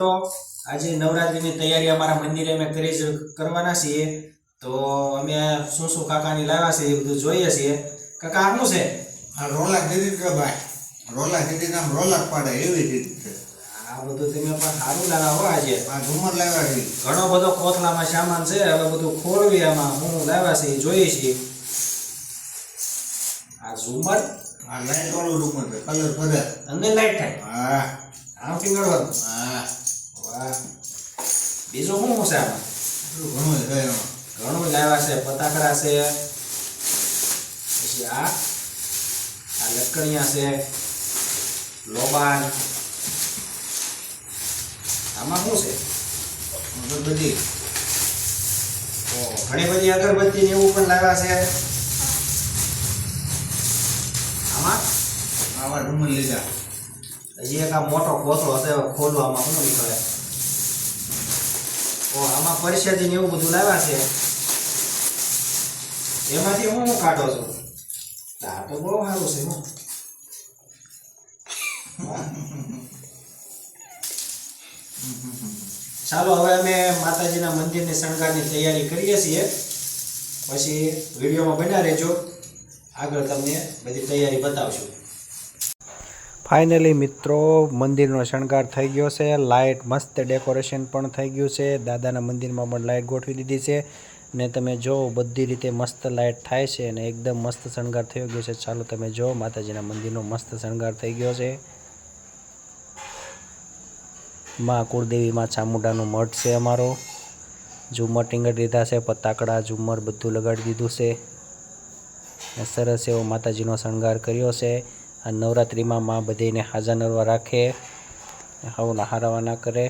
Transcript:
તો આજે નવરાત્રીની તૈયારી અમારા મંદિરે અમે કરી કરવાના છીએ. તો અમે શું શું કાકાની લાવ્યા છે એ બધું જોઈએ છીએ. કાકા આ શું છે રોલા રોલાક કે ભાઈ? રોલા દીધી આમ રોલા પાડે એવી રીત છે. આ બધું તમે પણ સારું લાવ્યા હો આજે. ઝુમર લાવ્યા છે. ઘણો બધો કોથળામાં સામાન છે હવે બધું ખોલવી આમાં હું લાવ્યા છે એ જોઈએ છીએ. આ ઝુમર? આ લાઈટ વાળું ઝુમર છે કલર ભરે અંદર લાઈટ થાય? હા. આમ ટીંગળવાનું હા. વાહ બીજું શું છે આમાં? ઘણું છે ઘણું લાવ્યા છે પતાકડા છે પછી આ આ લટકણિયા છે લોબાન આમાં શું છે? અગરબત્તી. ઘણી બધી અગરબત્તી ને એવું પણ લાવ્યા છે. આમાં? આવા ઝુમર લીધા હજી એક આ મોટો કોથળો છે ખોલવામાં શું નીકળે? આમાં પરિષદ ને એવું બધું લાવ્યા છે. એમાંથી હું શું કાઢો છો? આ તો બહુ સારું છે, હું. ચાલો, હવે અમે માતાજીના મંદિરની શણગારની તૈયારી કરીએ છીએ. પછી વિડીયોમાં બન્યા રહેજો. આગળ તમને બધી તૈયારી બતાવશું. ફાઇનલી મિત્રો, મંદિરનો શણગાર થઈ ગયો છે. લાઇટ મસ્ત ડેકોરેશન પણ થઈ ગયું છે. દાદાના મંદિરમાં પણ લાઇટ ગોઠવી દીધી છે. ને તમે જો, બધી રીતે મસ્ત લાઇટ થાય છે અને એકદમ મસ્ત શણગાર થઈ ગયો છે. ચાલો તમે જો, માતાજીના મંદિરનો મસ્ત શણગાર થઈ ગયો છે. માં કુળદેવી, માં ચામુંડાનો મઠ છે અમારો. ઝુમર ટીંગર લીધા છે, પતાકડા ઝુમર બધું લગાડી દીધું છે. સરસ એવો માતાજીનો શણગાર કર્યો છે. આ નવરાત્રિમાં માં બધીને હાજર નરવા રાખે હવના હારવા કરે.